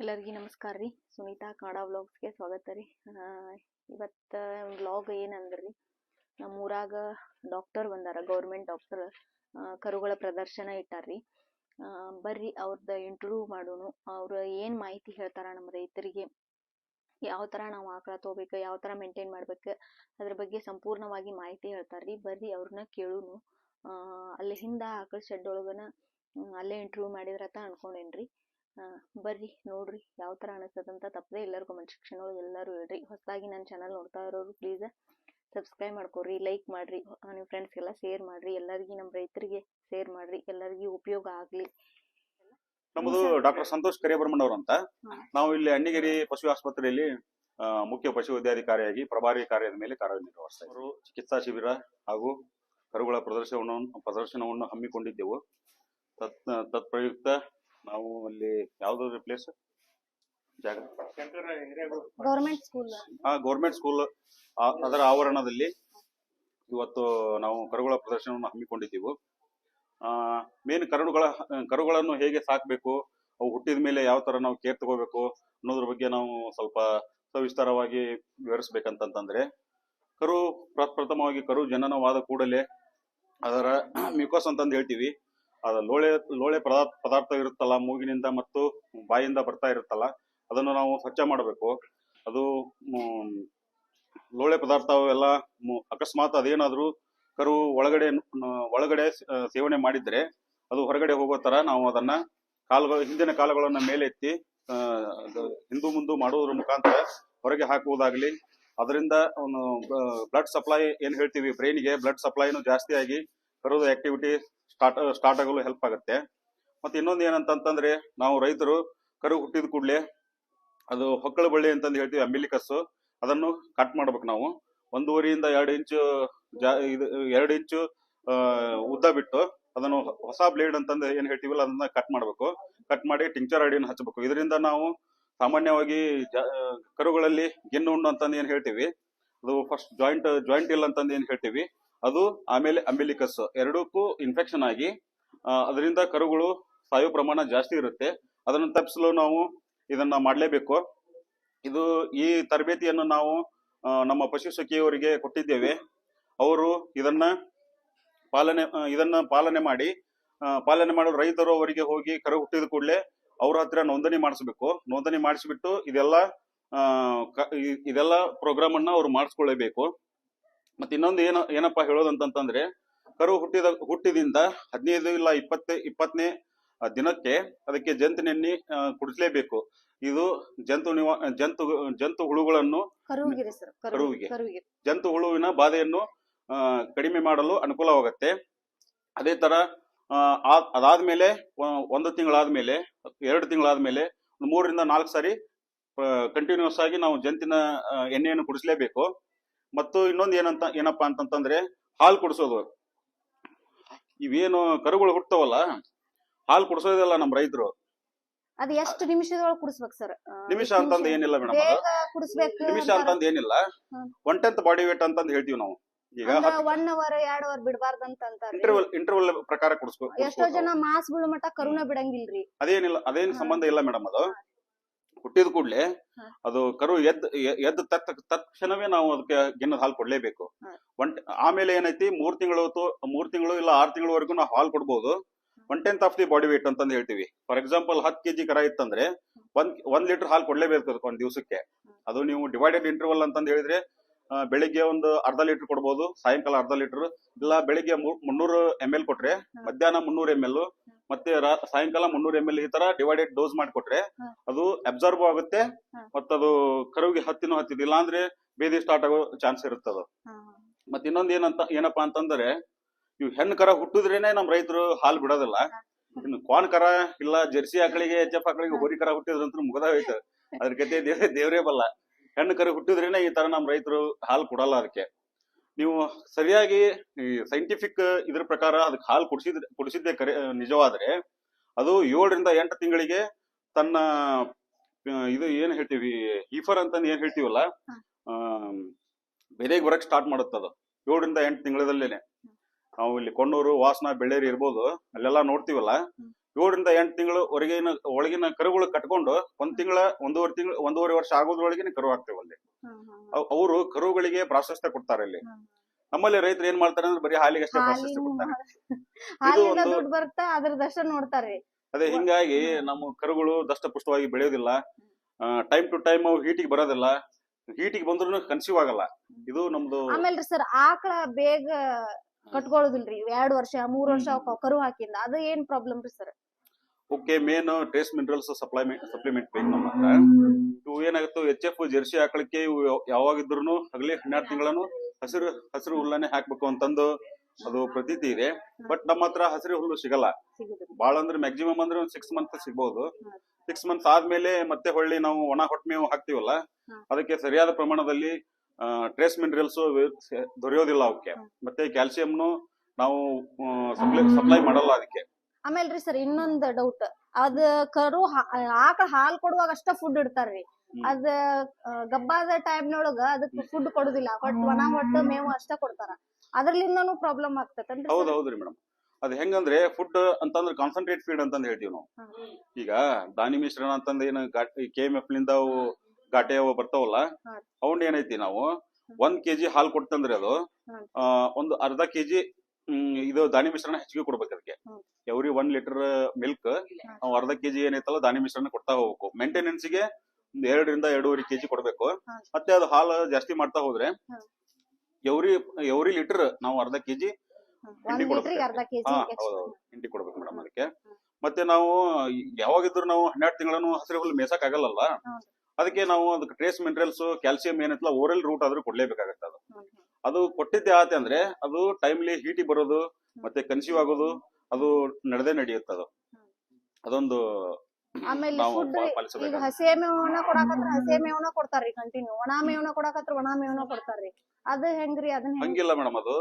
ಎಲ್ಲರಿಗೂ ನಮಸ್ಕಾರ ರೀ. ಸುನೀತಾ ಕನ್ನಡ ವ್ಲಾಗ್ಸ್ಗೆ ಸ್ವಾಗತ ರೀ. ಇವತ್ತು ವ್ಲಾಗ್ ಏನಂದ್ರೆ? ರೀ ನಮ್ಮ ಊರಾಗ ಡಾಕ್ಟರ್ ಬಂದಾರ ಗೌರ್ಮೆಂಟ್ ಡಾಕ್ಟರ್ ಕರುಗಳ ಪ್ರದರ್ಶನ ಇಟ್ಟಾರ್ರಿ ಬರ್ರಿ ಅವ್ರದ್ದು ಇಂಟರ್ವ್ಯೂ ಮಾಡೋನು ಅವ್ರು ಏನು ಮಾಹಿತಿ ಹೇಳ್ತಾರ ನಮ್ಮ ರೈತರಿಗೆ? ಯಾವ ಥರ ನಾವು ಆಕಳ ತೊಗೋಬೇಕು ಯಾವ ಥರ ಮೇಂಟೈನ್ ಮಾಡ್ಬೇಕು, ಅದ್ರ ಬಗ್ಗೆ ಸಂಪೂರ್ಣವಾಗಿ ಮಾಹಿತಿ ಹೇಳ್ತಾರ್ರಿ ಬರ್ರಿ ಅವ್ರನ್ನ ಕೇಳೋನು. ಅಲ್ಲಿ ಹಿಂದ ಆಕಳ ಶೆಡ್ ಒಳಗನ ಅಲ್ಲೇ ಇಂಟರ್ವ್ಯೂ ಅಂತ ಅನ್ಕೊಂಡೇನ್ರಿ. ಬರ್ರಿ ನೋಡ್ರಿ ಯಾವ ಥರ ಅನಿಸ್ತದಂತ ತಪ್ಪದೆ ಎಲ್ಲರೂ ಕಮೆಂಟ್ ಸೆಕ್ಷನ್ ಒಳಗೆ ಎಲ್ಲರೂ ಹೇಳ್ರಿ. ಹೊಸದಾಗಿ ನನ್ನ ಚಾನಲ್ ನೋಡ್ತಾ ಇರೋರು ಪ್ಲೀಸ್ ಸಬ್ಸ್ಕ್ರೈಬ್ ಮಾಡ್ಕೊರಿ ಲೈಕ್ ಮಾಡ್ರಿ ನಿಮ್ಮ ಫ್ರೆಂಡ್ಸ್ಗೆಲ್ಲ ಶೇರ್ ಮಾಡ್ರಿ ಎಲ್ಲರಿಗೂ ನಮ್ಮ ರೈತರಿಗೆ ಶೇರ್ ಮಾಡ್ರಿ ಎಲ್ಲರಿಗೂ ಉಪಯೋಗ ಆಗಲಿ. ನಮ್ಮದು ಡಾಕ್ಟರ್ ಸಂತೋಷ್ ಕರಿಯಬ್ರಹ್ಮಣ್ ಅವರು ಅಂತ ನಾವು ಇಲ್ಲಿ ಅಣ್ಣಿಗೇರಿ ಪಶು ಆಸ್ಪತ್ರೆಯಲ್ಲಿ ಮುಖ್ಯ ಪಶು ವೈದ್ಯಾಧಿಕಾರಿಯಾಗಿ ಪ್ರಭಾರಿ ಕಾರ್ಯದ ಮೇಲೆ ಕಾರ್ಯನಿರ್ವಹಿಸ್ತಾ ಇದ್ದರು ಅವರು ಚಿಕಿತ್ಸಾ ಶಿಬಿರ ಹಾಗೂ ಕರುಗಳ ಪ್ರದರ್ಶನವನ್ನು ಪ್ರದರ್ಶನವನ್ನು ಹಮ್ಮಿಕೊಂಡಿದ್ದೆವು. ತತ್ ತತ್ಪ್ರಯುಕ್ತ ನಾವು ಅಲ್ಲಿ ಯಾವ್ದು ಪ್ಲೇಸ್ ಜಾಗ? ಗೌರ್ಮೆಂಟ್ ಸ್ಕೂಲ್ ಆ ಗೌರ್ಮೆಂಟ್ ಸ್ಕೂಲ್ ಅದರ ಆವರಣದಲ್ಲಿ ಇವತ್ತು ನಾವು ಕರುಗಳ ಪ್ರದರ್ಶನವನ್ನು ಹಮ್ಮಿಕೊಂಡಿದ್ದೆವು. ಮೇನ್ ಕರುಗಳ ಕರುಗಳನ್ನು ಹೇಗೆ ಸಾಕ್ಬೇಕು ಅವು ಹುಟ್ಟಿದ ಮೇಲೆ ಯಾವ ತರ ನಾವು ಕೇರ್ ತಗೋಬೇಕು ಅನ್ನೋದ್ರ ಬಗ್ಗೆ ನಾವು ಸ್ವಲ್ಪ ಸವಿಸ್ತಾರವಾಗಿ ವಿವರಿಸ್ಬೇಕಂತಂತಂದ್ರೆ ಕರು ಪ್ರಥಮವಾಗಿ ಕರು ಜನನವಾದ ಕೂಡಲೇ ಅದರ ಮ್ಯೂಕಸ್ ಅಂತಂದು ಹೇಳ್ತೀವಿ. ಅದ ಲೋಳೆ ಲೋಳೆ ಪದಾರ್ಥ ಪದಾರ್ಥ ಇರುತ್ತಲ್ಲ ಮೂಗಿನಿಂದ ಮತ್ತು ಬಾಯಿಂದ ಬರ್ತಾ ಇರುತ್ತಲ್ಲ ಅದನ್ನು ನಾವು ಸ್ವಚ್ಛ ಮಾಡಬೇಕು. ಅದು ಲೋಳೆ ಪದಾರ್ಥ ಮ್, ಅಕಸ್ಮಾತ್ ಅದೇನಾದ್ರೂ ಕರು ಒಳಗಡೆ ಒಳಗಡೆ ಸೇವನೆ ಮಾಡಿದ್ರೆ ಅದು ಹೊರಗಡೆ ಹೋಗೋ ತರ ನಾವು ಅದನ್ನ ಕಾಲುಗಳು ಹಿಂದಿನ ಕಾಲುಗಳನ್ನ ಮೇಲೆ ಎತ್ತಿ ಆ, ಅದು ಹಿಂದು ಮುಂದು ಮಾಡುವುದರ ಮುಖಾಂತರ ಹೊರಗೆ ಹಾಕುವುದಾಗ್ಲಿ ಅದರಿಂದ ಬ್ಲಡ್ ಸಪ್ಲೈ ಏನ್ ಹೇಳ್ತೀವಿ ಬ್ರೈನ್ಗೆ ಬ್ಲಡ್ ಸಪ್ಲೈನು ಜಾಸ್ತಿ ಆಗಿ ಕರುದ ಆಕ್ಟಿವಿಟಿ ಸ್ಟಾರ್ಟ್ ಸ್ಟಾರ್ಟ್ ಆಗಲು ಹೆಲ್ಪ್ ಆಗುತ್ತೆ. ಮತ್ತೆ ಇನ್ನೊಂದು ಏನಂತಂತಂದ್ರೆ, ನಾವು ರೈತರು ಕರು ಹುಟ್ಟಿದ ಕೂಡಲೇ ಅದು ಹೊಕ್ಕಳ ಬಳ್ಳಿ ಅಂತಂದು ಹೇಳ್ತೀವಿ ಅಂಬಿಲಿಕಸ್ ಅದನ್ನು ಕಟ್ ಮಾಡ್ಬೇಕು ನಾವು. ಒಂದೂವರೆಯಿಂದ ಎರಡು ಇಂಚು ಜಾ, ಇದು, ಎರಡು ಇಂಚು ಉದ್ದ ಬಿಟ್ಟು ಅದನ್ನು ಹೊಸ ಬ್ಲೇಡ್ ಅಂತಂದು ಏನು ಹೇಳ್ತೀವಲ್ಲ, ಅದನ್ನ ಕಟ್ ಮಾಡಬೇಕು. ಕಟ್ ಮಾಡಿ ಟಿಂಚರ್ ಅಡಿಯನ್ನು ಹಚ್ಚಬೇಕು ಇದರಿಂದ ನಾವು ಸಾಮಾನ್ಯವಾಗಿ ಕರುಗಳಲ್ಲಿ ಗಿನ್ನು ಹುಣ್ಣು ಅಂತಂದು ಏನ್ ಹೇಳ್ತೀವಿ, ಅದು ಫಸ್ಟ್ ಜಾಯಿಂಟ್ ಜಾಯಿಂಟ್ ಇಲ್ಲ ಅಂತಂದು ಏನ್ ಹೇಳ್ತೀವಿ ಅದು ಆಮೇಲೆ ಅಂಬಿಲಿಕಸ್. ಎರಡಕ್ಕೂ ಇನ್ಫೆಕ್ಷನ್ ಆಗಿ ಅದರಿಂದ ಕರುಗಳು ಸಾಯೋ ಪ್ರಮಾಣ ಜಾಸ್ತಿ ಇರುತ್ತೆ. ಅದನ್ನು ತಪ್ಪಿಸಲು ನಾವು ಇದನ್ನ ಮಾಡಲೇಬೇಕು. ಇದು ಈ ತರಬೇತಿಯನ್ನು ನಾವು ನಮ್ಮ ಪಶು ಸಖಿಯವರಿಗೆ ಕೊಟ್ಟಿದ್ದೇವೆ. ಅವರು ಇದನ್ನ ಪಾಲನೆ ಇದನ್ನ ಪಾಲನೆ ಮಾಡಿ ಪಾಲನೆ ಮಾಡಲು ರೈತರು ಅವರಿಗೆ ಹೋಗಿ ಕರು ಹುಟ್ಟಿದ ಕೂಡಲೇ ಅವ್ರ ಹತ್ರ ನೋಂದಣಿ ಮಾಡಿಸ್ಬೇಕು. ನೋಂದಣಿ ಮಾಡಿಸ್ಬಿಟ್ಟು ಇದೆಲ್ಲ ಇದೆಲ್ಲ ಪ್ರೋಗ್ರಾಮ್ ಅನ್ನ ಅವ್ರು ಮಾಡಿಸ್ಕೊಳ್ಳೇಬೇಕು. ಮತ್ತೆ ಇನ್ನೊಂದು ಏನು ಏನಪ್ಪಾ ಹೇಳೋದಂತಂತಂದ್ರೆ ಕರು ಹುಟ್ಟಿದ ಹುಟ್ಟಿದಿಂದ ಹದಿನೈದು ಇಲ್ಲ ಇಪ್ಪತ್ತೇ ಇಪ್ಪತ್ತನೇ ದಿನಕ್ಕೆ ಅದಕ್ಕೆ ಜಂತು ನೆನ್ನಿ ಕುಡಿಸ್ಲೇಬೇಕು. ಇದು ಜಂತು ನಿವಾ ಜಂತು ಜಂತು ಹುಳುಗಳನ್ನು ಕರುವಿಗೆ ಜಂತು ಹುಳುವಿನ ಬಾಧೆಯನ್ನು ಕಡಿಮೆ ಮಾಡಲು ಅನುಕೂಲವಾಗುತ್ತೆ ಅದೇ ತರ ಅದಾದ ಮೇಲೆ ಅದಾದ್ಮೇಲೆ ಒಂದು ತಿಂಗಳಾದ್ಮೇಲೆ ಎರಡು ತಿಂಗಳಾದ್ಮೇಲೆ ಮೂರರಿಂದ ನಾಲ್ಕು ಸಾರಿ ಕಂಟಿನ್ಯೂಸ್ ಆಗಿ ನಾವು ಜಂತಿನ ಎಣ್ಣೆಯನ್ನು ಕುಡಿಸ್ಲೇಬೇಕು. ಮತ್ತು ಇನ್ನೊಂದು ಏನಂತ ಏನಪ್ಪಾ ಅಂತಂತಂದ್ರೆ ಹಾಲು ಕುಡಿಸೋದು. ಇವೇನು ಕರುಗಳು ಹುಟ್ಟವಲ್ಲ ಹಾಲು ಕುಡಿಸೋದಿಲ್ಲ ನಮ್ಮ ರೈತರು. ಅದು ಎಷ್ಟು ನಿಮಿಷದೊಳಗೆ ಕುಡಿಸ್ಬೇಕು ಸರ್? ನಿಮಿಷ ಅಂತಂದ ಏನಿಲ್ಲ ಮೇಡಮ್ ಕುಡಿಸ್ಬೇಕು ನಿಮಿಷ ಅಂತಂದ್ ಏನಿಲ್ಲ. ಒನ್ ಟೆಂತ್ ಬಾಡಿ ವೇಟ್ ಅಂತ ಹೇಳ್ತೀವಿ ನಾವು. ಈಗ ಒನ್ ಅವರ್ ಎರಡ್ ಅವರ್ ಬಿಡಬಾರ್ದಂತ ಅಂತ ಇಂಟರ್ವಲ್ ಇಂಟರ್ವಲ್ ಪ್ರಕಾರ ಕುಡಿಸ್ಬೇಕು ಎಷ್ಟೋ ಜನ ಮಾಸ್ ಬೀಳೋ ಮಟ್ಟ ಕರುಣ ಬಿಡಂಗಿಲ್ರಿ. ಅದೇನಿಲ್ಲ ಅದೇನ್ ಸಂಬಂಧ ಇಲ್ಲ ಮೇಡಮ್ ಅದು. ಹುಟ್ಟಿದ ಕೂಡಲೇ ಅದು ಕರು ಎದ್ ಎ- ಎದ್ದ ತತ್ ತಕ್ಷಣವೇ ನಾವು ಅದಕ್ಕೆ ಗಿನ್ನದ ಹಾಲು ಕೊಡ್ಲೇಬೇಕು. ಒನ್ ಆಮೇಲೆ ಏನೈತಿ ಮೂರ್ ತಿಂಗಳು ಮೂರ್ ತಿಂಗಳು ಇಲ್ಲ ಆರ್ ತಿಂಗಳವರೆಗೂ ನಾವು ಹಾಲು ಕೊಡ್ಬೋದು. One tenth of the body weight ಅಂತಂದು ಹೇಳ್ತೀವಿ. ಫಾರ್ ಎಕ್ಸಾಂಪಲ್ ಹತ್ತು ಕೆಜಿ ಕರ ಇತ್ತಂದ್ರೆ ಒಂದ್ ಒಂದ್ ಲೀಟರ್ ಹಾಲು ಕೊಡ್ಲೇಬೇಕು ಅದಕ್ಕೆ ಒಂದ್ ದಿವಸಕ್ಕೆ. ಅದು ನೀವು ಡಿವೈಡೆಡ್ ಇಂಟರ್ವಲ್ ಅಂತಂದು ಹೇಳಿದ್ರೆ ಬೆಳಿಗ್ಗೆ ಒಂದು ಅರ್ಧ ಲೀಟರ್ ಕೊಡ್ಬೋದು ಸಾಯಂಕಾಲ ಅರ್ಧ ಲೀಟರ್. ಇಲ್ಲ ಬೆಳಿಗ್ಗೆ ಮುನ್ನೂರು ಎಂ ಎಲ್ ಕೊಟ್ರೆ ಮಧ್ಯಾಹ್ನ ಮುನ್ನೂರು ಎಂ ಎಲ್. ಮತ್ತೆ ಸಾಯಂಕಾಲ ಮುನ್ನೂರ ಎಂ ಎಲ್ ಈ ತರ ಡಿವೈಡೆಡ್ ಡೋಸ್ ಮಾಡಿಕೊಟ್ರೆ. ಅದು ಅಬ್ಸರ್ವ್ ಆಗುತ್ತೆ ಮತ್ತೆ ಮತ್ತದು ಕರುವಿಗೆ ಹತ್ತಿನೂ ಹತ್ತಿದಿಲ್ಲ ಅಂದ್ರೆ ಬೇದಿ ಸ್ಟಾರ್ಟ್ ಆಗೋ ಚಾನ್ಸ್ ಇರುತ್ತದು. ಮತ್ತೆ ಇನ್ನೊಂದ್ ಏನಂತ ಏನಪ್ಪಾ ಅಂತಂದ್ರೆ ಇವ್ ಹೆಣ್ಣು ಕರ ಹುಟ್ಟಿದ್ರೇನೆ ನಮ್ ರೈತರು ಹಾಲು ಬಿಡೋದಿಲ್ಲ. ಇನ್ನು ಕ್ವಾನ್ ಕರ ಇಲ್ಲ ಜರ್ಸಿ ಆಕಳಿಗೆ ಎಚ್ ಎಫ್ ಆಕಳಿಗೆ ಹೋರಿ ಕರ ಹುಟ್ಟಿದ್ರಂತೂ ಮುಗದ ಹೋಯ್ತು. ಅದ್ರ ಕತೆ ದೇವ್ರೆ ದೇವ್ರೇ ಬಲ್ಲ. ಹೆಣ್ಣು ಕರ ಹುಟ್ಟಿದ್ರೇನೆ ಈ ತರ ನಮ್ ರೈತರು ಹಾಲು ಕೊಡಲ್ಲ ಅದಕ್ಕೆ. ನೀವು ಸರಿಯಾಗಿ ಈ ಸೈಂಟಿಫಿಕ್ ಇದ್ರ ಪ್ರಕಾರ ಅದಕ್ಕೆ ಹಾಲು ಕುಡಿಸಿದ್ರೆ ಕುಡಿಸಿದ್ದೆ ಕರೆ ನಿಜವಾದ್ರೆ ಅದು ಏಳರಿಂದ ಎಂಟು ತಿಂಗಳಿಗೆ ತನ್ನ ಇದು ಏನ್ ಹೇಳ್ತೀವಿ ಈಫರ್ ಅಂತ ಏನ್ ಹೇಳ್ತೀವಲ್ಲ ಆ ಬೆದೆಗೆ ಬರಕ್ ಸ್ಟಾರ್ಟ್ ಮಾಡುತ್ತದು ಏಳರಿಂದ ಎಂಟು ತಿಂಗಳದಲ್ಲೇನೆ. ನಾವು ಇಲ್ಲಿ ಕೊಣ್ಣೂರು ವಾಸನ ಬೆಳ್ಳೇರಿ ಇರ್ಬೋದು ಅಲ್ಲೆಲ್ಲ ನೋಡ್ತೀವಲ್ಲ ಏಳರಿಂದ ಎಂಟು ತಿಂಗಳು ಹೊರಗಿನ ಒಳಗಿನ ಕರುಗಳು ಕಟ್ಕೊಂಡು ಒಂದ್ ತಿಂಗಳ ಒಂದೂವರೆ ತಿಂಗಳು ಒಂದೂವರೆ ವರ್ಷ ಆಗೋದ್ರೊಳಗೆ ಕರು ಹಾಕ್ತೇವೆ ಅಲ್ಲಿ. ಅವರು ಕರುಗಳಿಗೆ ಪ್ರಾಶಸ್ತ್ಯ ಕೊಡ್ತಾರೆ ಇಲ್ಲಿ ನಮ್ಮಲ್ಲಿ ರೈತರು ಏನ್ ಮಾಡ್ತಾರೆ ಅಂದ್ರೆ ಬರೀ ಹಾಲಿಗೆ ಅಷ್ಟೇ ಪ್ರಾಶಸ್ತ್ಯ ಕೊಡ್ತಾರೆ. ಒಂದು- ಅದೇ ಹಿಂಗಾಗಿ ನಮ್ಮ ಕರುಗಳು ದಷ್ಟಪುಷ್ಟವಾಗಿ ಬೆಳೆಯೋದಿಲ್ಲ. ಟೈಮ್ ಟು ಟೈಮ್ ಅವು ಹೀಟಿಗೆ ಬರೋದಿಲ್ಲ. ಹೀಟಿಗೆ ಬಂದ್ರು ಕನ್ಸೀವ್ ಆಗಲ್ಲ. ಇದು ನಮ್ದು ಆಮೇಲೆ ಸರ್ ಆಕಳ ಬೇಗ ಕಟ್ಕೊಳ್ಳೋದಿಲ್ರಿ ಎರಡ್ ವರ್ಷ ಮೂರ್ ವರ್ಷ ಕರು ಹಾಕಿಂದ ಅದು ಏನ್ ಪ್ರಾಬ್ಲಮ್ ರೀ sir okay main trace minerals supplement supplement ಬೇಕು ನಮ್ಮ ಹತ್ರ. ಇವು ಏನಾಗುತ್ತೆ ಎಚ್ ಎಫ್ ಜೆರ್ಸಿ ಹಾಕಲಿಕ್ಕೆ ಇವು ಯಾವಾಗಿದ್ರು ಹಗಲಿ ಹನ್ನೆರಡು ತಿಂಗಳನ್ನು ಹಸಿರು ಹಸಿರು ಹುಲ್ಲನ್ನೇ ಹಾಕ್ಬೇಕು ಅಂತಂದು ಅದು ಪ್ರತೀತಿ ಇದೆ. ಬಟ್ ನಮ್ಮ ಹತ್ರ ಹಸಿರು ಹುಲ್ಲು ಸಿಗಲ್ಲ. ಬಹಳ ಬಾಳ ಅಂದ್ರೆ ಮ್ಯಾಕ್ಸಿಮಮ್ ಅಂದ್ರೆ ಒಂದು ಸಿಕ್ಸ್ ಮಂತ್ ಸಿಗ್ಬಹುದು ಸಿಕ್ಸ್ ಮಂತ್ ಆದ್ಮೇಲೆ ಮತ್ತೆ ಹೊಳ್ಳಿ ನಾವು ಒಣ ಹೊಟ್ಟಮೇವು ಹಾಕ್ತಿವಲ್ಲ ಅದಕ್ಕೆ ಸರಿಯಾದ ಪ್ರಮಾಣದಲ್ಲಿ ಟ್ರೇಸ್ ಮಿನರಲ್ಸ್ ದೊರೆಯೋದಿಲ್ಲ ಅವಕ್ಕೆ. ಮತ್ತೆ ಕ್ಯಾಲ್ಸಿಯಂನು ನಾವು ಸಪ್ಲೈ ಮಾಡಲ್ಲ ಅದಕ್ಕೆ. ಆಮೇಲ್ರಿ ಸರ್ ಇನ್ನೊಂದ್ ಡೌಟ್ ಅದ ಕರು ಆಕಳ ಹಾಲ್ ಕೊಡುವಾಗ ಅಷ್ಟ ಫುಡ್ ಇಡ್ತಾರ್ರಿ. ಅದ ಗಬ್ಬಾದ ಟೈಮ್ನೊಳಗ ಅದಕ್ಕೆ ಫುಡ್ ಕೊಡುದಿಲ್ಲ. ಒಟ್ ಒಣ ಹೊಟ್ಟು ಮೇವು ಅಷ್ಟ ಕೊಡ್ತಾರ. ಅದ್ರಲಿಂದನೂ ಪ್ರಾಬ್ಲಮ್ ಆಗ್ತೈತನ್ರಿ ಅಂತ ಹೌದು ಹೌದ್ರಿ ಮೇಡಮ್. ಅದ್ ಹೆಂಗಂದ್ರೆ ಫುಡ್ ಅಂತಂದ್ರೆ ಕಾನ್ಸಂಟ್ರೇಟ್ ಫೀಡ್ ಅಂತಂದ್ ಹೇಳ್ತೀವಿ ನಾವು. ಈಗ ದಾನಿ ಮಿಶ್ರಣ ಅಂತಂದ್ ಏನು ಕೆ ಎಂ ಎಫ್ ಲಿಂದ ಘಾಟೆ ಅವು ಬರ್ತಾವಲ್ಲ. ಅವನ್ ಏನೈತಿ ನಾವು ಒಂದ್ ಕೆಜಿ ಹಾಲು ಕೊಡ್ತಂದ್ರೆ ಅದು ಒಂದು ಅರ್ಧ ಕೆಜಿ ಇದು ದಾನಿ ಮಿಶ್ರಣ ಹೆಚ್ಚಿಗೆ ಕೊಡ್ಬೇಕು ಅದಕ್ಕೆ. ಎವ್ರಿ ಒನ್ ಲೀಟರ್ ಮಿಲ್ಕ್ ನಾವು ಅರ್ಧ ಕೆಜಿ ಏನೈತಲ್ಲ ದಾನಿ ಮಿಶ್ರಣ ಕೊಡ್ತಾ ಹೋಗ್ಬೇಕು ಮೇಂಟೆನೆನ್ಸ್ಗೆ ಒಂದ್ ಎರಡರಿಂದ ಎರಡೂವರೆ ಕೆಜಿ ಕೊಡ್ಬೇಕು ಮತ್ತೆ ಅದು ಹಾಲು ಜಾಸ್ತಿ ಮಾಡ್ತಾ ಹೋದ್ರೆ. ಎವ್ರಿ ಎವ್ರಿ ಲೀಟರ್ ನಾವು ಅರ್ಧ ಕೆಜಿ. ಹಿಂಡಿ ಕೊಡ್ಬೇಕು. ಹಾ ಹೌದೌದು ಹಿಂಡಿ ಕೊಡ್ಬೇಕು ಮೇಡಮ್ ಅದಕ್ಕೆ ಮತ್ತೆ ನಾವು ಯಾವಾಗಿದ್ರು ನಾವು ಹನ್ನೆರಡು ತಿಂಗಳನ್ನು ಹಸಿರು ಹುಲ್ಲು ಮೇಸಕ್ ಆಗಲ್ಲಲ್ಲ ಹೌದು. ಅದಕ್ಕೆ ನಾವು ಅದಕ್ಕೆ ಟ್ರೇಸ್ ಮಿನರಲ್ಸ್ ಕ್ಯಾಲ್ಸಿಯಂ ಏನೈತಲ್ಲ ಓರಲ್ ರೂಟ್ ಆದ್ರೂ ಕೊಡ್ಲೇಬೇಕಾಗತ್ತೆ ಅದು. ಅದು ಕೊಟ್ಟಿದ್ದೆ ಆತೆ ಅಂದ್ರೆ ಅದು ಟೈಮ್ಲಿ ಹೀಟಿ ಬರೋದು ಮತ್ತೆ ಕನ್ಸೀವ್ ಆಗೋದು ಅದು ನಡೆದೇ ನಡೆಯುತ್ತೆ ಅದು. ಅದೊಂದು ಆಮೇಲೆ ಈಗ ಹಸಿ ಮೇವನ ಕೊಡಾಕತ್ರ ಹಸಿ ಮೇವನ ಕೊಡ್ತಾರ್ರಿ ಕಂಟಿನ್ಯೂ ಒಣ ಮೇವನ ಕೊಡಾಕತ್ರ ಒಣ ಮೇವನ ಕೊಡ್ತಾರ್ರಿ. ಅದ ಹೆಂಗ್ರಿ ಅದನ್ನ ಹೆಂಗ್ ಹಂಗಿಲ್ಲ ಮೇಡಮ್ ಅದು.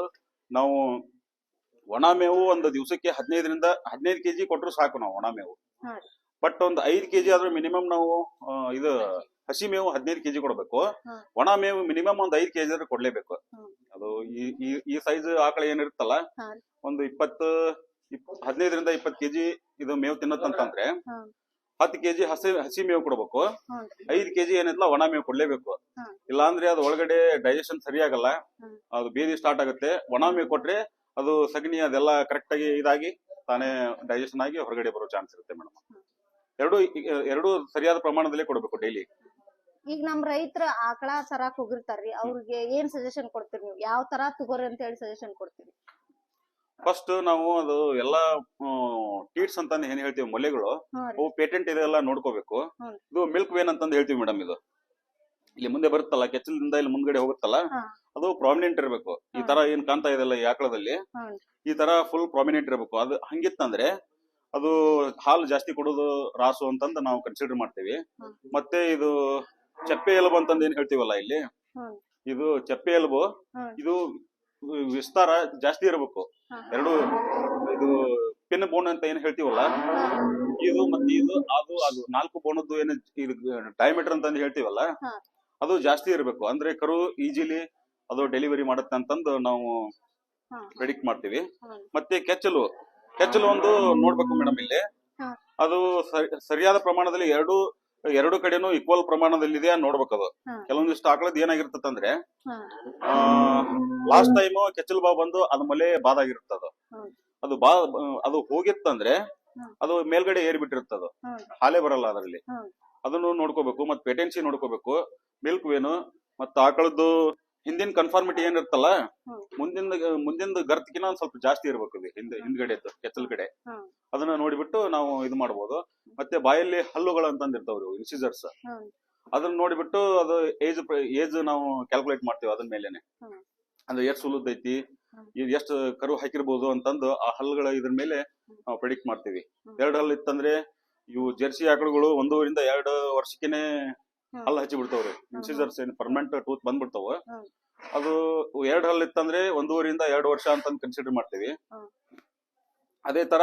ನಾವು ಒಣ ಮೇವು ಒಂದು ದಿವಸಕ್ಕೆ ಹದಿನೈದರಿಂದ ಹದಿನೈದು ಕೆಜಿ ಕೊಟ್ರು ಸಾಕು ನಾವು ಒಣ ಮೇವು. ಬಟ್ ಒಂದು ಐದು ಕೆಜಿ ಆದ್ರೂ ಮಿನಿಮಮ್ ನಾವು ಇದು ಹಸಿ ಮೇವು ಹದಿನೈದು ಕೆಜಿ ಕೊಡಬೇಕು. ಒಣ ಮೇವು ಮಿನಿಮಮ್ ಒಂದು ಐದು ಕೆಜಿ ಆದ್ರೂ ಕೊಡ್ಲೇಬೇಕು ಅದು ಈ ಈ- ಸೈಜ್ ಆಕಳ ಏನಿರುತ್ತಲ್ಲ ಒಂದು ಇಪ್ಪತ್ತು ಇಪ್- ಹದಿನೈದರಿಂದ ಇಪ್ಪತ್ತು ಕೆಜಿ ಇದು ಮೇವು ತಿನ್ನತ್ತಂತಂದ್ರೆ. ಹತ್ತು ಕೆಜಿ ಹಸಿ ಹಸಿ ಮೇವು ಕೊಡ್ಬೇಕು. ಐದು ಕೆಜಿ ಏನಿಲ್ಲ ಒಣ ಮೇವು ಕೊಡ್ಲೇಬೇಕು. ಇಲ್ಲಾಂದ್ರೆ ಅದು ಒಳಗಡೆ ಡೈಜೆಷನ್ ಸರಿಯಾಗಲ್ಲ. ಅದು ಬೇದಿ ಸ್ಟಾರ್ಟ್ ಆಗುತ್ತೆ ಒಣ ಮೇವು ಕೊಟ್ರೆ ಅದು ಸಗಣಿ ಅದೆಲ್ಲ ಕರೆಕ್ಟ್ ಆಗಿ ಇದಾಗಿ ತಾನೇ ಡೈಜೆಷನ್ ಆಗಿ ಹೊರಗಡೆ ಬರೋ ಚಾನ್ಸ್ ಇರುತ್ತೆ ಮೇಡಮ್ ಎರಡು ಎರಡು ಸರಿಯಾದ ಪ್ರಮಾಣದಲ್ಲಿ ಕೊಡಬೇಕು ಡೈಲಿ ಈಗ ನಮ್ ರೈತರ ಆಕಳ ತರಾಕ್ ಹೋಗಿರ್ತಾರ್ರಿ ಅವ್ರಿಗೆ ಏನ್ ಸಜೆಷನ್ ಕೊಡ್ತೀರಿ ನೀವು? ಯಾವ ತರ ತಗೋರಿ ಅಂತ ಹೇಳಿ ಸಜೆಷನ್ ಕೊಡ್ತೀರಿ. ಫಸ್ಟ್ ನಾವು ಅದು ಎಲ್ಲಾ ಟೀಟ್ಸ್ ಅಂತ ಏನ್ ಹೇಳ್ತೀವಿ ಮೊಲೆಗಳು ಅವು ಪೇಟೆಂಟ್ ಇದೆಲ್ಲ ನೋಡ್ಕೋಬೇಕು. ಹ್ಮ್. ಇದು ಮಿಲ್ಕ್ ವೇನ್ ಅಂತಂದು ಹೇಳ್ತೀವಿ ಮೇಡಮ್ ಇದು. ಇಲ್ಲಿ ಮುಂದೆ ಬರುತ್ತಲ್ಲ ಕೆಚ್ಚಲದಿಂದ ಇಲ್ಲಿ ಮುಂದ್ಗಡೆ ಹೋಗುತ್ತಲ್ಲ ಹಾ. ಅದು ಪ್ರಾಮಿನೆಂಟ್ ಇರಬೇಕು. ಈ ತರ ಏನ್ ಕಾಣ್ತಾ ಇದೆಲ್ಲ ಈ ಆಕಳದಲ್ಲಿ ಈ ತರ ಫುಲ್ ಪ್ರಾಮಿನೆಂಟ್ ಇರಬೇಕು. ಅದು ಹಂಗಿತ್ತಂದ್ರೆ ಅದು ಹಾಲು ಜಾಸ್ತಿ ಕೊಡೋದು ರಾಸು ಅಂತಂದ ನಾವು ಕನ್ಸಿಡರ್ ಮಾಡ್ತೀವಿ. ಮತ್ತೆ ಇದು ಚಪ್ಪೆ ಎಲುಬು ಅಂತಂದ ಏನ್ ಹೇಳ್ತೀವಲ್ಲ ಇಲ್ಲಿ? ಇದು ಚಪ್ಪೆ ಎಲುಬು. ಇದು ವಿಸ್ತಾರ ಜಾಸ್ತಿ ಇರಬೇಕು. ಎರಡು ಇದು ಪಿನ್ ಬೋನ್ ಅಂತ ಏನ್ ಹೇಳ್ತೀವಲ್ಲ? ಇದು ಮತ್ತೆ ಇದು ಅದು ಅದು ನಾಲ್ಕು ಬೋನದ್ದು ಏನು ಇದು ಡಯಾಮೀಟರ್ ಅಂತ ಹೇಳ್ತೀವಲ್ಲ? ಅದು ಜಾಸ್ತಿ ಇರಬೇಕು. ಅಂದ್ರೆ ಕರು ಈಜಿಲಿ ಅದು ಡೆಲಿವರಿ ಮಾಡುತ್ತೆ ಅಂತಂದು ನಾವು ರೆಡಿಕ್ಟ್ ಪ್ರೆಡಿಕ್ಟ್ ಮಾಡ್ತೀವಿ. ಮತ್ತೆ ಕೆಚ್ಚಲು. ಕೆಚ್ಚಲು ಒಂದು ನೋಡ್ಬೇಕು ಮೇಡಮ್ ಇಲ್ಲಿ. ಅದು ಸರಿಯಾದ ಪ್ರಮಾಣದಲ್ಲಿ ಎರಡು ಎರಡು ಕಡೆನೂ ಈಕ್ವಲ್ ಪ್ರಮಾಣದಲ್ಲಿ ಇದೆಯಾ ನೋಡ್ಬೇಕು ಅದು. ಕೆಲವೊಂದಿಷ್ಟು ಆಕಳದ್ ಏನಾಗಿರ್ತದಂದ್ರೆ. ಲಾಸ್ಟ್ ಟೈಮ್ ಕೆಚ್ಚಲು ಬಾ ಬಂದು ಅದ್ ಮಲೆ ಬಾದಾಗಿರುತ್ತೆ ಅದು ಅದು ಬಾ ಅದು ಹೋಗಿತ್ತಂದ್ರೆ ಅದು ಮೇಲ್ಗಡೆ ಏರಿ ಬಿಟ್ಟಿರ್ತದ ಅದು ಹಾಲೇ ಬರಲ್ಲ ಅದರಲ್ಲಿ. ಅದನ್ನು ನೋಡ್ಕೋಬೇಕು ಮತ್ತೆ ಪೇಟೆನ್ಸಿ ನೋಡ್ಕೋಬೇಕು. ಮಿಲ್ಕ್ ವೇನು ಮತ್ತ ಆಕಳದ್ದು ಹಿಂದಿನ ಕನ್ಫಾರ್ಮಿಟಿ ಏನಿರ್ತಲ್ಲ. ಮುಂದಿನ ಮುಂದಿನ ಗರ್ತಿಕಿನ ಒಂದ್ ಸ್ವಲ್ಪ ಜಾಸ್ತಿ ಇರ್ಬೇಕು ಇದು ಹಿಂದೆ ಹಿಂದ್ಗಡೆ ಕೆಚ್ಚಲ್ ಕಡೆ ಅದನ್ನ ನೋಡಿಬಿಟ್ಟು ನಾವು ಇದು ಮಾಡ್ಬೋದು ಮತ್ತೆ ಬಾಯಲ್ಲಿ ಹಲ್ಲುಗಳು ಅಂತಂದಿರ್ತಾವ್ರಿ ಇನ್ಸಿಸರ್ಸ್ ಹ್ಮ್. ಅದನ್ನ ನೋಡಿಬಿಟ್ಟು ಅದು ಏಜ್ ಏಜ್ ನಾವು ಕ್ಯಾಲ್ಕುಲೇಟ್ ಮಾಡ್ತೀವಿ ಅದನ್ ಮೇಲೆನೆ. ಅಂದ್ರೆ ಎಷ್ಟು ಸುಲುದೈತಿ. ಎಷ್ಟು ಕರು ಹಾಕಿರ್ಬೋದು ಅಂತಂದು ಆ ಹಲ್ಲುಗಳ ಇದ್ರ ಮೇಲೆ ನಾವು ಪ್ರೆಡಿಕ್ಟ್ ಮಾಡ್ತೀವಿ. ಎರಡು ಹಲ್ಲು ಇತ್ತಂದ್ರೆ ಇವು ಜೆರ್ಸಿ ಆಕಳುಗಳು ಒಂದೂವರಿಂದ ಎರಡು ವರ್ಷಕ್ಕೆನೆ. ಹಲ್ಲು ಹಚ್ಚಿ ಬಿಡ್ತಾವ್ರಿ. ಇನ್ಸಿಸರ್ಸ್ ಏನ್ ಪರ್ಮನೆಂಟ್ ಟೂತ್ ಬಂದ್ಬಿಡ್ತಾವ. ಅದು ಎರಡ್ ಹಲ್ಲು ಇತ್ತಂದ್ರೆ ಒಂದೂವರಿಂದ ಎರಡು ವರ್ಷ ಅಂತ ಕನ್ಸಿಡರ್ ಮಾಡ್ತೀವಿ. ಅದೇ ತರ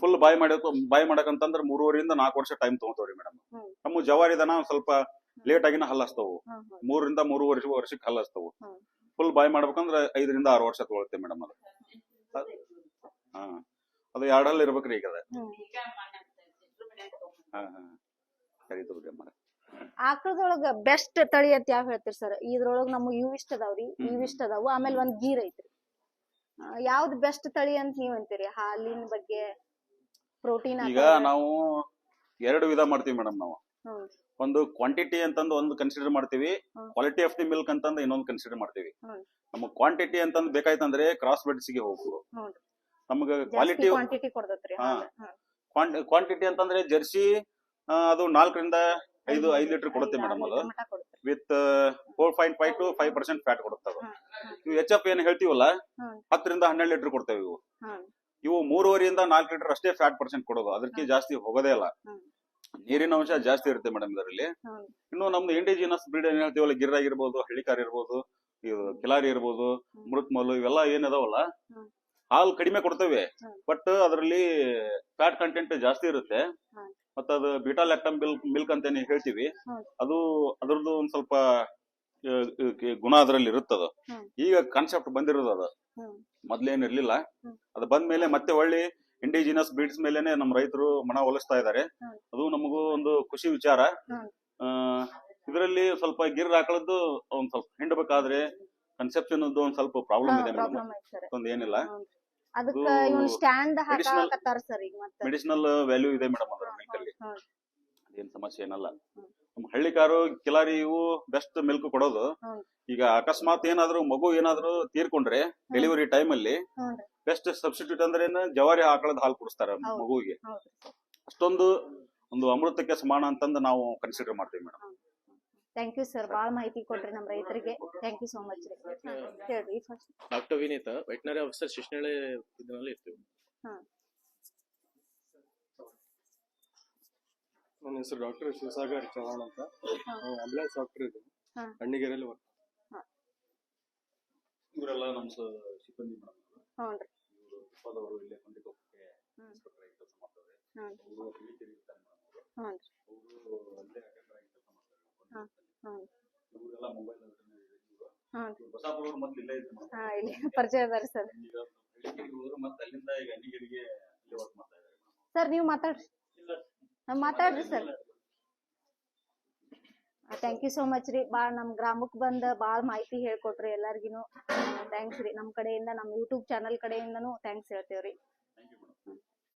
ಫುಲ್ ಬಾಯ್ ಮಾಡಿ ಬಾಯ್ ಮಾಡಕಂತಂದ್ರೆ ಮೂರುವರಿಂದ ನಾಲ್ಕು ವರ್ಷ ಟೈಮ್ ತಗೋತಾವ್ರಿ ಮೇಡಮ್. ನಮ್ಮ ಜವಾರಿ ದನ ಸ್ವಲ್ಪ ಲೇಟ್ ಆಗಿನ ಹಲ್ಲು ಹಚ್ತಾವು. ಹ್ಮ್. ಹ್ಮ್. ಮೂರರಿಂದ ಮೂರು ವರ್ಷ ವರ್ಷಕ್ಕೆ ಹಲ್ಲಸ್ತವು. ಫುಲ್ ಬಾಯ್ ಮಾಡ್ಬೇಕಂದ್ರೆ ಐದರಿಂದ ಆರು ವರ್ಷ ತಗೊಳುತ್ತೆ ಮೇಡಮ್ ಅದು. ಹಾ ಅದು ಎರಡಲ್ಲಿ ಇರ್ಬೇಕ್ರಿ ಈಗ. ಅದ ಹಾ ಹಾ. ಸರಿ ತಗೋರಿ ಆಕಳದೊಳಗ ಬೆಸ್ಟ್ ತಳಿ ಅಂತ ಯಾವ ಹೇಳ್ತೀರಿ ಸರ್ ಇದ್ರೊಳಗ ನಮಗ್ ಇವ್ ಇಷ್ಟ ಅದಾವ್ರಿ. ಇವ್ ಇಷ್ಟ ಅದಾವು. ಆಮೇಲೆ ಒಂದ್ ಗೀರ್ ಐತ್ರಿ. ಯಾವ್ದ್ ಬೆಸ್ಟ್ ತಳಿ ಅಂತ ನೀವ್ ಅಂತೀರಿ? ಹಾಲಿನ ಬಗ್ಗೆ ಪ್ರೋಟೀನ್ ಈಗ ನಾವು ಎರಡು ವಿಧ ಮಾಡ್ತೀವಿ ಮೇಡಮ್ ನಾವು. ಒಂದು ಕ್ವಾಂಟಿಟಿ ಅಂತಂದು ಒಂದು ಕನ್ಸಿಡರ್ ಮಾಡ್ತೀವಿ. ಕ್ವಾಲಿಟಿ ಆಫ್ ದಿ ಮಿಲ್ಕ್ ಅಂತಂದು ಇನ್ನೊಂದು ಕನ್ಸಿಡರ್ ಮಾಡ್ತೀವಿ. ನಮಗ್ ಕ್ವಾಂಟಿಟಿ ಅಂತಂದು ಬೇಕಾಯ್ತಂದ್ರೆ ಕ್ರಾಸ್ಗೆ ಹೋಗ್ಬೇಕು ನಮ್ಗೆ ಕ್ವಾಲಿಟಿ ಕ್ವಾಂಟಿಟಿ ಕೊಡ್ತೈತ್ರಿ. ಹಾ. ಕ್ವಾಂಟಿಟಿ ಅಂತಂದ್ರೆ ಜರ್ಸಿ ಅದು ನಾಲ್ಕರಿಂದ ಐದು ಐದು ಲೀಟರ್ ಕೊಡುತ್ತೆ ಮೇಡಮ್ ಅದು. With four point five to five percent fat ಕೊಡುತ್ತೆ ಅದು. ಹ್ಮ್. ಹ್ಮ್. ಇವು ಎಚ್ ಎಫ್ ಏನ್ ಹೇಳ್ತೀವಲ್ಲ. ಹತ್ತರಿಂದ ಹನ್ನೆರಡು ಲೀಟರ್ ಕೊಡ್ತೇವೆ ಇವು. ಇವು ಮೂರುವರೆಯಿಂದ ನಾಲ್ಕು ಲೀಟರ್ ಅಷ್ಟೇ ಫ್ಯಾಟ್ ಪರ್ಸೆಂಟ್ ಕೊಡೋದು. ಅದಕ್ಕೆ ಜಾಸ್ತಿ ಹೋಗೋದೇ ಇಲ್ಲ. ನೀರಿನ ಅಂಶ ಜಾಸ್ತಿ ಇರುತ್ತೆ ಮೇಡಮ್ ಇದರಲ್ಲಿ. ಇನ್ನು ನಮ್ದು ಇಂಡಿಜಿನಸ್ ಬ್ರೀಡ್ ಏನ್ ಹೇಳ್ತೀವಲ್ಲ ಗಿರ್ ಆಗಿರ್ಬೋದು ಹಳ್ಳಿಕಾರ್ ಇರ್ಬೋದು ಇದು ಕಿಲಾರಿ ಇರ್ಬೋದು ಮೃತ್ ಮೃತ್ಮಲ್ಲು ಇವೆಲ್ಲ ಏನ್ ಅದಾವಲ್ಲ ಹ್ಮ್. ಹಾಲು ಕಡಿಮೆ ಕೊಡ್ತೇವೆ. ಬಟ್ ಅದರಲ್ಲಿ ಫ್ಯಾಟ್ ಕಂಟೆಂಟ್ ಜಾಸ್ತಿ ಇರುತ್ತೆ. ಮತ್ತ ಅದು ಬಿಟಾ ಲ್ಯಾಕ್ಟಮ್ ಮಿಲ್ಕ್ ಮಿಲ್ಕ್ ಅಂತ ಏನ್ ಹೇಳ್ತೀವಿ ಅದು ಅದ್ರದ್ದು ಒಂದ್ ಸ್ವಲ್ಪ ಗುಣ ಅದ್ರಲ್ಲಿ ಇರುತ್ತದ. ಈಗ ಕಾನ್ಸೆಪ್ಟ್ ಬಂದಿರೋದು ಅದು. ಮೊದ್ಲೇನ್ ಇರ್ಲಿಲ್ಲ. ಅದು ಬಂದ ಮೇಲೆ ಮತ್ತೆ ಒಳ್ಳಿ ಇಂಡಿಜಿನಸ್ ಬೀಡ್ಸ್ ಮೇಲೆನೆ ನಮ್ಮ ರೈತರು ಮನ ಒಲಿಸ್ತಾ ಇದಾರೆ. ಅದು ನಮಗೂ ಒಂದು ಖುಷಿ ವಿಚಾರ. ಆ, ಇದರಲ್ಲಿ ಸ್ವಲ್ಪ ಗಿರ್ ಹಾಕಳದ್ದು ಒಂದ್ ಸ್ವಲ್ಪ ಹಿಂಡಬೇಕಾದ್ರೆ ಕನ್ಸೆಪ್ಷನ್ ಒಂದ್ ಸ್ವಲ್ಪ ಪ್ರಾಬ್ಲಮ್ ಇದೆ ಮೇಡಮ್. ಏನಿಲ್ಲ. ಅದಕ್ಕ ಇವನ್ ಸ್ಟ್ಯಾಂಡ್ ಸರ್ ಈಗ ಮತ್ತೆ. ಮೆಡಿಸಿನಲ್ ವ್ಯಾಲ್ಯೂ ಇದೆ ಮೇಡಮ್ ಅದ್ರ ಮೈಕಲ್ಲಿ ಅದೇನ್ ಸಮಸ್ಯೆ ಏನಲ್ಲ. ನಮ್ ನಮ್ಮ ಹಳ್ಳಿಕಾರು ಕಿಲಾರಿ ಇವು ಬೆಸ್ಟ್ ಮಿಲ್ಕ್ ಕೊಡೋದು. ಈಗ ಅಕಸ್ಮಾತ್ ಏನಾದ್ರು ಮಗು ಏನಾದ್ರು ತೀರ್ಕೊಂಡ್ರೆ ಡೆಲಿವರಿ ಟೈಮ್ ಅಲ್ಲಿ ಬೆಸ್ಟ್ ಸಬ್ಸ್ಟಿಟ್ಯೂಟ್ ಅಂದ್ರೆ ಏನು ಜವಾರಿ ಆಕಳದ ಹಾಲು ಕುಡಿಸ್ತಾರ ಮಗುವಿಗೆ. ಅಷ್ಟೊಂದು ಒಂದು ಅಮೃತಕ್ಕೆ ಸಮಾನ ಅಂತಂದು ನಾವು ಕನ್ಸಿಡರ್ ಮಾಡ್ತೀವಿ ಮೇಡಮ್. ಥ್ಯಾಂಕ್ ಯು ಸರ್ ಭಾಳ ಮಾಹಿತಿ ಕೊಟ್ರಿ ನಮ್ಮ ರೈತರಿಗೆ. ಥ್ಯಾಂಕ್ ಯು ಸೋ ಮಚ್ ರೀ. ಹೇಳ್ರಿ first doctor Vineeta veterinary officer Shishanahalli ಇದರಲ್ಲಿ ಇರ್ತೀವಿ. ನನ್ನ ಹೆಸರು ಡಾಕ್ಟರ್ ಶಿವಸಾಗರ್ ಚೌಹಾಣ್ ಅಂತ. ಆಂಬುಲೆನ್ಸ್ ಡಾಕ್ಟರ್ ಇದ್ದೀನಿ ಹಾ. ಹಣ್ಣಿಗೆರೆಯಲ್ಲಿ ವರ್ಕ್ ಇವರೆಲ್ಲ ನಮ್ಮ ಸಿಬ್ಬಂದಿ ಮೇಡಮ್ ಇವರು ಇಲ್ಲೇ ಕೊಂಡಿಕೊಪ್ಪಕ್ಕೆ ಹ್ಮ್. ಇನ್ಸ್ಪೆಕ್ಟರ್ ಆಗಿ ಕೆಲಸ ಮಾಡ್ತಾರೆ. ಹ್ಮ್. ಅವರು ಹಿರಿಕೆರೆ ಇರ್ತಾರೆ ಮೇಡಮ್ ಅವರು ಹ್ಞೂನ್ರಿ. ಅವರು ಅಲ್ಲೇ ಅಟೆಂಡರ್ ಆಗಿ ಕೆಲಸ ಮಾಡ್ತಾರೆ. ಹಾ. ಹ್ಮ್. ಇವರೆಲ್ಲ ಮೊಬೈಲ್ ಹ್ಞೂನ್ರಿ ಬಸಾಪುರ ಮೊದ್ಲು ಇಲ್ಲೇ ಇದ್ರು ಹಾ ಇಲ್ಲಿ ಪರಿಚಯ ಅದಾರಿ ಸರ್. ಈಗ ಹಿರಿಕೆರೆಗೆ ಹೋದ್ರು ಮತ್ತೆ ಅಲ್ಲಿಂದ ಈಗ ಅಣ್ಣಿಗೇರಿಗೆ ಅಲ್ಲಿ ವರ್ಕ್ ಮಾಡ್ತಾ ಇದ್ದಾರೆ. ಸರ್ ನೀವು ಮಾತಾಡ್ರಿ. ಮಾತಾಡ್ರಿ sir. Thank you so much ರೀ. ಭಾಳ ನಮ್ಮ ಗ್ರಾಮಕ್ಕೆ ಬಂದ ಭಾಳ ಮಾಹಿತಿ ಹೇಳ್ಕೊಟ್ರಿ ಎಲ್ಲಾರ್ಗಿನು. ಥ್ಯಾಂಕ್ಸ್ ರೀ. ನಮ್ಮ ಕಡೆಯಿಂದ ನಮ್ಮ ಯೂಟ್ಯೂಬ್ ಚಾನಲ್ ಕಡೆಯಿಂದನೂ ಥ್ಯಾಂಕ್ಸ್ ಹೇಳ್ತೇವ್ರಿ.